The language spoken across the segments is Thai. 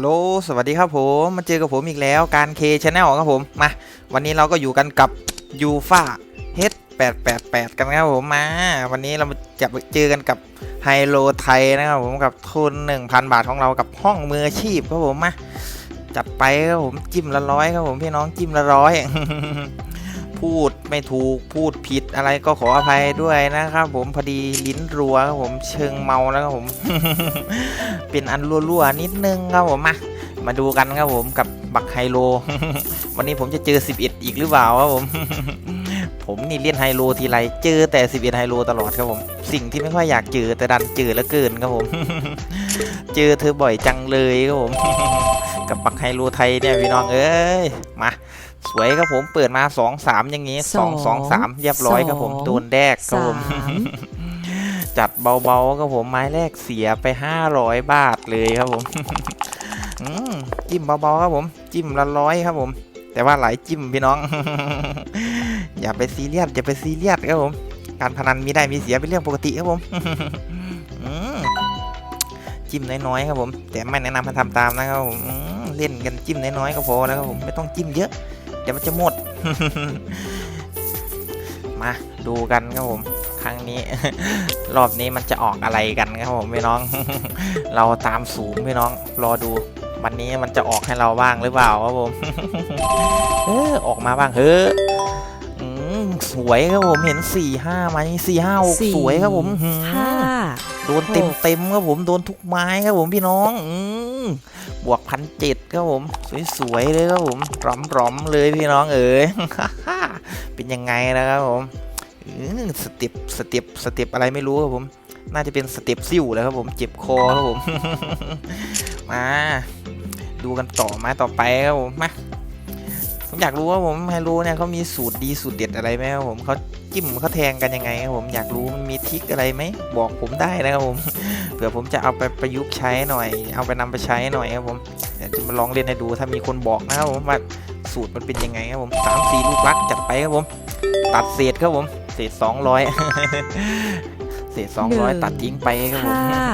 ฮัลโหล สวัสดีครับผม มาเจอกับผมอีกแล้ว การเคชแนลครับผม มา วันนี้เราก็อยู่กันกับยูฟาเฮด888กันครับผม มา วันนี้เราจะเจอกันกับไฮโลไทยนะครับผม กับทุน 1,000 บาทของเรา กับห้องมืออาชีพครับผม มา จัดไปครับผม จิ้มละร้อยครับผม พี่น้องจิ้มละร้อย พูด ไม่ถูกพูดผิดอะไรก็ขออภัยด้วยนะครับ ผมพอดีลิ้นรัวครับผมเชิงเมาแล้วครับผม เป็นอันรั่วๆนิดนึงครับผมมามาดูกันครับผมกับบักไฮโล วันนี้ผมจะเจอ 11 อีกหรือเปล่าครับผม ผมนี่เล่นไฮโลทีไรเจอแต่ 11 ไฮโลตลอดครับผม สิ่งที่ไม่ค่อยอยากเจอแต่ดันเจอแล้วเกินครับผม เจอเธอบ่อยจังเลยครับผม กับบักไฮโลไทยเนี่ยพี่น้องเอ้ยมา สวยครับผมเปิดมา2 3อย่างนี้สอง2 2 3เรียบร้อยครับผมสองโดนแดกครับผมสามจัดเบาๆครับผมไม้แรกเสียไป500บาทเลยครับผมอืมจิ้มเบาๆครับผม จิ้มละร้อยครับผม แต่ว่าหลายจิ้มพี่น้อง อย่าไปซีเรียสอย่าไปซีเรียสครับผม การพนันมีได้มีเสียเป็นเรื่องปกติครับผมอืมจิ้มน้อยๆครับผม แต่ไม่แนะนำให้ทำตามนะครับผมอืมเล่นกันจิ้มน้อยๆก็พอแล้วครับผมไม่ต้องจิ้มเยอะ เดี๋ยวมันจะหมด มาดูกันครับผม ครั้งนี้ รอบนี้มันจะออกอะไรกันครับผมพี่น้อง เราตามสูงพี่น้อง รอดูวันนี้มันจะออกให้เราบ้างหรือเปล่าครับผม เออออกมาบ้างเฮ้อะอืมสวยครับผมเห็นสี่ห้าไหมสี่ห้าหกสี่สวยครับผมหืมห้าโดนเต็มเต็มๆครับผมโดนทุกไม้ครับผมพี่น้องอืบวกพันเจ็ดครับผม สวยๆเลยครับผมร้อมๆเลยพี่น้องเอ๋ยเป็นยังไงนะครับผมสเต็ปสเต็ปสเต็ปอะไรไม่รู้ครับผม น่าจะเป็นสเต็ปซิ่วเลยครับผมเจ็บคอครับผมมาดูกันต่อมาต่อไปครับผมมา ผมอยากรู้ว่าผมไฮรู้เนี่ยเขามีสูตรดีสูตรเด็ดอะไรไหมครับผมเขาจิ้มเขาแทงกันยังไงครับผมอยากรู้มันมีทิกอะไรไหมบอกผมได้นะครับผมเผื่อผมจะเอาไปประยุกต์ใช้หน่อย เอาไปนำไปใช้หน่อยครับผมเดี๋ยวจะมาลองเล่นให้ดูถ้ามีคนบอกนะครับผมว่าสูตรมันเป็นยังไงครับผมสามสี่ลูกรักจัดไปครับผม ตัดเศษครับผม เศษสองร้อย เศษสองร้อยตัดทิ้งไปครับผมห้า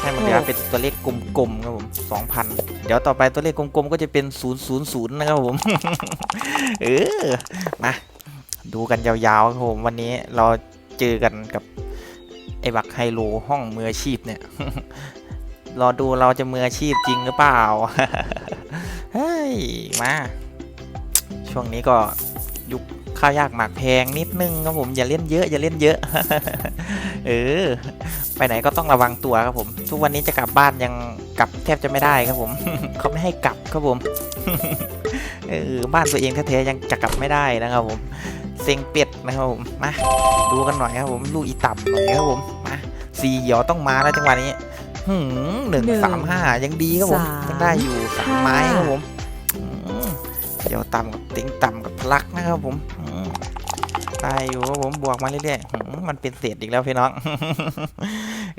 ให้มันเหลือเป็นตัวเลขกลมๆครับผมสองพันเดี๋ยวต่อไปตัวเลขกลมๆก็จะเป็นศูนย์ศูนย์ศูนย์นะครับผม เออ มาดูกันยาวๆครับผมวันนี้เราเจอกันกับไอ้บักไฮโลห้องมืออาชีพเนี่ยรอดูเราจะมืออาชีพจริงหรือเปล่า เฮ้ย มา ช่วงนี้ก็ยุคข้าวยากหมากแพงนิดนึงครับผมอย่าเล่นเยอะ อย่าเล่นเยอะ เออ ไปไหนก็ต้องระวังตัวครับผม ทุกวันนี้จะกลับบ้านยังกลับแทบจะไม่ได้ครับผม เขาไม่ให้กลับครับผมเออบ้านตัวเองแท้ๆยังจะกลับไม่ได้นะครับผมเซ็งเป็ดนะครับผมมาดูกันหน่อยครับผมลูกอีต่ำหน่อยครับผมมาสี่เหยอต้องมาแล้วจังหวะนี้หืมหนึ่งสามห้ายังดีครับผมยังได้อยู่สามไม้ครับผมอืมเหยอต่ำกับติ้งต่ำกับพลักนะครับผม อืมได้อยู่ครับผมบวกมาเรื่อยๆมันเป็นเศษอีกแล้วพี่น้อง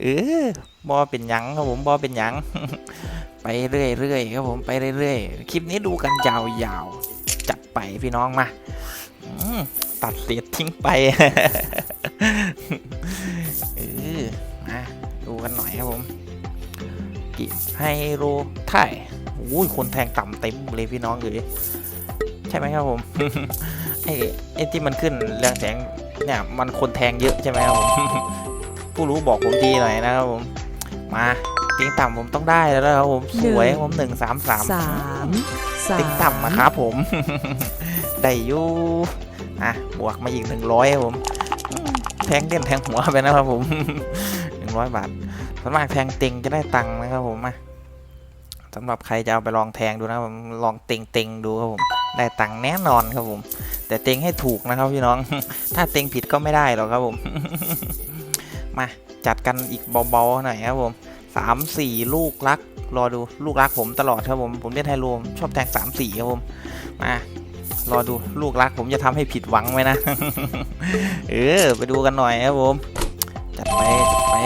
เออบอเป็นหยังครับผมบอเป็นหยังไปเรื่อยๆครับผมไปเรื่อยๆคลิปนี้ดูกันยาวๆจัดไปพี่น้องมาตัดเศษทิ้งไปเออมาดูกันหน่อยครับผมกิไฮโรไทยโอ้ยคนแทงต่ำเต็มเลยพี่น้องเลยใช่ไหมครับผม ไอ้ไอ้ที่มันขึ้นเรืองแสงเนี่ยมันคนแทงเยอะใช่ไหมครับผมผู้รู้บอกผมทีหน่อยนะครับผมมาติงต่ำผมต้องได้แล้วนะครับผมสวยครับผมหนึ่งสามสามสามสามติงต่ำนะครับผมได้อยู่อะบวกมาอีกหนึ่งร้อยครับผมอืมแทงเล่นแทงหัวไปนะครับผมหนึ่งร้อยบาทส่วนมากแทงเต็งจะได้ตังค์นะครับผมมา สำหรับใครจะเอาไปลองแทงดูนะครับผมลองเต็งเต็งๆดูครับผมได้ตังค์แน่นอนครับผม แต่เต็งให้ถูกนะครับพี่น้อง ถ้าเต็งผิดก็ไม่ได้หรอกครับผม มาจัดกันอีกเบาๆหน่อยครับผมสามสี่ลูกรัก รอดูลูกรักผมตลอดครับผม ผมเล่นไฮโลมชอบแทงสามสี่ครับผมมารอดูลูกรักผมจะทำให้ผิดหวังไหมนะ เออ ไปดูกันหน่อยครับผม จัดไปจัดไป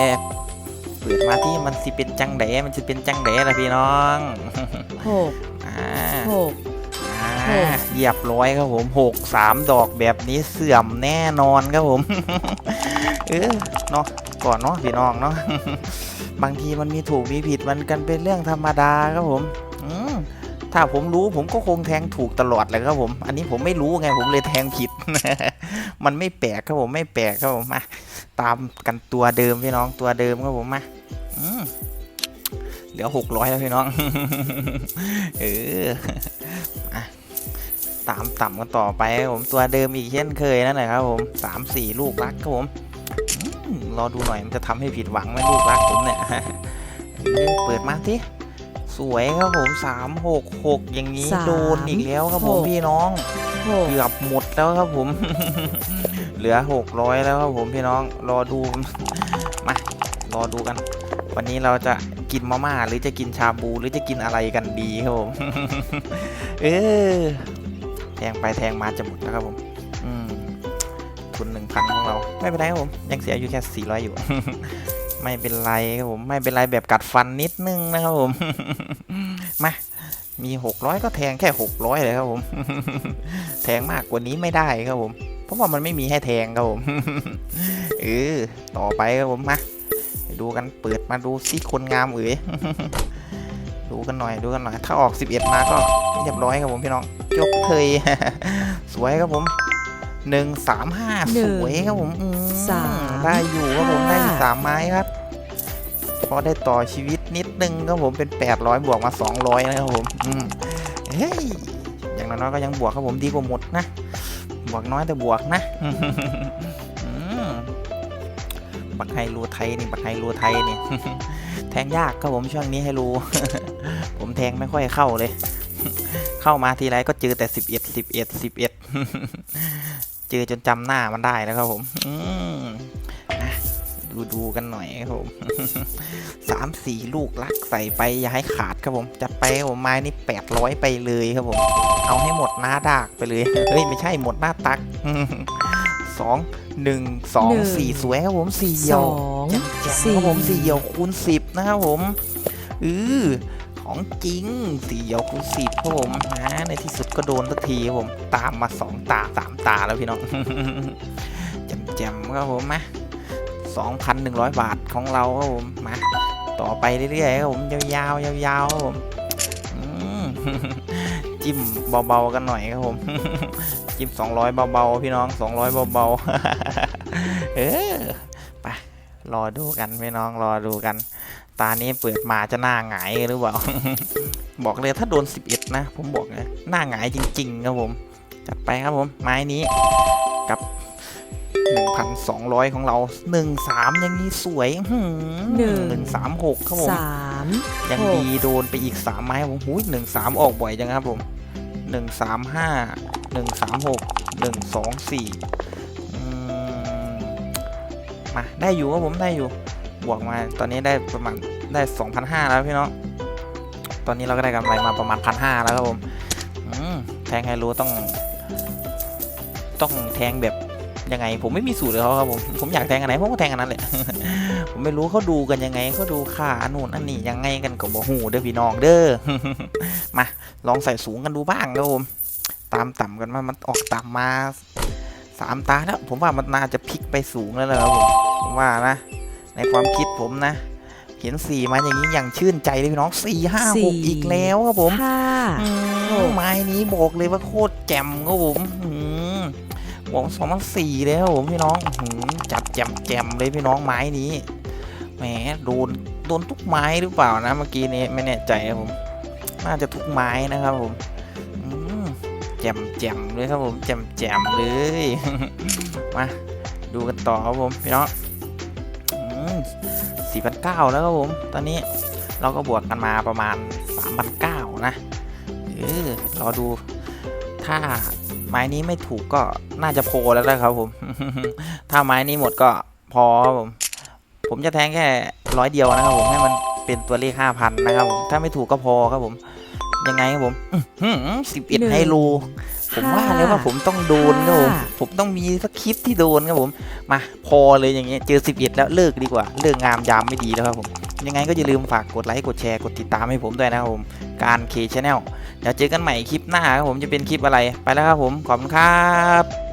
เปิดมาที่มันสิเป็นจังแดมันจะเป็นจังแดล่ะพี่น้องหกอ่าหกอ่าหกเหยียบร้อยครับผมหกสามดอกแบบนี้เสื่อมแน่นอนครับผมเออเนาะก่อนเนาะพี่น้องเนาะบางทีมันมีถูกมีผิดมันกันเป็นเรื่องธรรมดาครับผมอืถ้าผมรู้ผมก็คงแทงถูกตลอดเลยครับผม อันนี้ผมไม่รู้ไงผมเลยแทงผิด มันไม่แปลกครับผมไม่แปลกครับผมมาตามกันตัวเดิมพี่น้องตัวเดิมครับผมมาเหลือหกร้อยแล้วพี่น้อง เออมาตามต่ำกันต่อไปผมตัวเดิมอีกเช่นเคยนั่นแหละครับผมสามสี่ลูกรักครับผมรอดูหน่อยมันจะทำให้ผิดหวังไหมลูกรักผมเนี่ยเปิดมาสิ สวยครับผมสามหกหกอย่างนี้สามโดนอีกแล้วครับผมหกพี่น้องหกเกือบหมดแล้วครับผม เหลือหกร้อยแล้วครับผมพี่น้องรอดูมารอดูกัน วันนี้เราจะกินมาม่าหรือจะกินชาบูหรือจะกินอะไรกันดีครับผมเออแทงไปแทงมาจะหมดแล้วครับผมอืมทุนหนึ่งพันของเราไม่เป็นไรครับผมยังเสียอยู่แค่สี่ร้อยอยู่ ไม่เป็นไรครับผมไม่เป็นไรแบบกัดฟันนิดนึงนะครับผม มามีหกร้อยก็แทงแค่หกร้อยเลยครับผม แทงมากกว่านี้ไม่ได้ครับผม เพราะว่ามันไม่มีให้แทงครับผมเออต่อไปครับผมมาไปดูกันเปิดมาดูซิคนงามเอ๋ยดูกันหน่อยดูกันหน่อย ถ้าออก 11 มาก็เรียบร้อยครับผมพี่น้องยกเทยสวยครับผมหนึ่งสามห้าหนึ่สงวยครับผมอื สามได้อยู่ครับผมได้อยู่ห้าสามไม้ครับพอได้ต่อชีวิตนิดนึงครับผมเป็น 800 บวกมา 200 นะครับผมอืมเฮ้ยอย่างน้อยๆก็ยังบวกครับผมดีกว่าหมดนะ บวกน้อยแต่บวกนะอืมบักไฮรูไทยนี่บักไฮรูไทยนี่แทงยากครับผมช่วงนี้ให้รู้ผมแทงไม่ค่อยเข้าเลย เข้ามาทีไรก็เจอแต่สิบเอ็ดสิบ เอ็ดสิบเอ็ดเจอจนจำหน้ามันได้แล้วครับผมอืมอะดูดูกันหน่อยครับผมสามสี่ลูกลักใส่ไปอย่าให้ขาดครับผมจัดไปครับผมไม้นี่แปดร้อยไปเลยครับผม เอาให้หมดหน้าดากไปเลย เฮ้ย ไม่ใช่หมดหน้าตักสองหนึ่งสองหนึ่งสี่สวยครับผมสี่เหี่สยวองแจ่มๆสี่ครับผมสี่เหี่ยวคูณสิบนะครับผมอือ ของจริงสี่เหี่ยวคูสิบครับผมนะในที่สุดก็โดนสักทีครับผม ตามมาสองตาสามตาแล้วพี่น้องแจมๆครับผมมาสองพันหนึ่งร้อยบาทของเราครับผมมาต่อไปเรื่อยๆครับผมยาวๆยาวๆครับผมอืมจิ้มเบาๆกันหน่อยครับผมจิ้ม200เบาๆพี่น้อง 200เบาๆเออไปรอดูกันพี่น้องรอดูกัน ตานี้เปิดมาจะหน้าหงายหรือเปล่า บอกเลยถ้าโดน 11 นะ ผมบอกเลยหน้าหงายจริง ๆ ครับผม จัดไปครับผม ไม้นี้กับ 1,200 ของเรา 13 อย่างนี้สวยอื้อหนึ่หือง136ครับผมสามยังหกดีโดนไปอีกสามไม้ผมหูยหนึ่งสามออกบ่อยจังครับผมหนึ่งสามห้าหนึ่งสามหกหนึ่งสองสี่มาได้อยู่ครับผมได้อยู่ บวกมาตอนนี้ได้ประมาณได้สองพันห้าแล้วพี่น้อง ตอนนี้เราก็ได้กำไรมาประมาณพันห้าแล้วครับผมแทงไฮโลต้อง ต้องแทงแบบยังไง ผมไม่มีสูตรเลยครับผม ผมอยากแทงอันไหนผมก็แทงอันนั้นแหละ ผมไม่รู้เขาดูกันยังไงเขาดูค่าอันนู่นอันนี้ยังไงกันกับบ่หูเด้อพี่น้องเด้อ มาลองใส่สูงกันดูบ้างครับผม ตามต่ำกันมา มันออกต่ำมาสามตาแล้ว ผมว่ามันน่าจะพลิกไปสูงแล้วแหละครับผมผมว่านะ ในความคิดผมนะ เห็นสี่มาอย่างนี้อย่างชื่นใจเลยพี่น้องสี่ห้าหกอีกแล้วครับผมห้าอืมหกไม้นี้บอกเลยว่าโคตรแจ่มครับผมอืมบอกสองพันสี่เลยครับผมพี่น้องอื้อหือจัดแจ่มแจ่มเลยพี่น้องไม้นี้แหมโดนโดนทุกไม้หรือเปล่านะเมื่อกี้นี้ไม่แน่ใจครับผมน่าจะทุกไม้นะครับผมอืมแจ่มแจ่มเลยครับผมแจ่มแจ่มเลยมาดูกันต่อครับผมพี่น้อง สี่พันเก้าแล้วครับผม ตอนนี้เราก็บวกกันมาประมาณสามพันเก้านะ เออรอดู ถ้าไม้นี้ไม่ถูกก็น่าจะโพอแล้วนะครับผม ถ้าไม้นี้หมดก็พอครับผม ผมจะแทงแค่ร้อยเดียวนะครับผมให้มันเป็นตัวเลขห้าพันนะครับผม ถ้าไม่ถูกก็พอครับผม ยังไงครับผมสิบเอ็ดหนึ่งไฮโล ผมว่าเลยว่าผมต้องโดนครับผมห้าผมต้องมีสักคลิปที่โดนครับผม มาพอเลยอย่างเงี้ยเจอ 11 แล้วเลิกดีกว่า เลิกงามยามไม่ดีแล้วครับผม ยังไงก็อย่าลืมฝากกดไลค์กดแชร์กดติดตามให้ผมด้วยนะครับผมการเคชแนลเดี๋ยวเจอกันใหม่คลิปหน้าครับผมจะเป็นคลิปอะไรไปแล้วครับผมขอบคุณครับ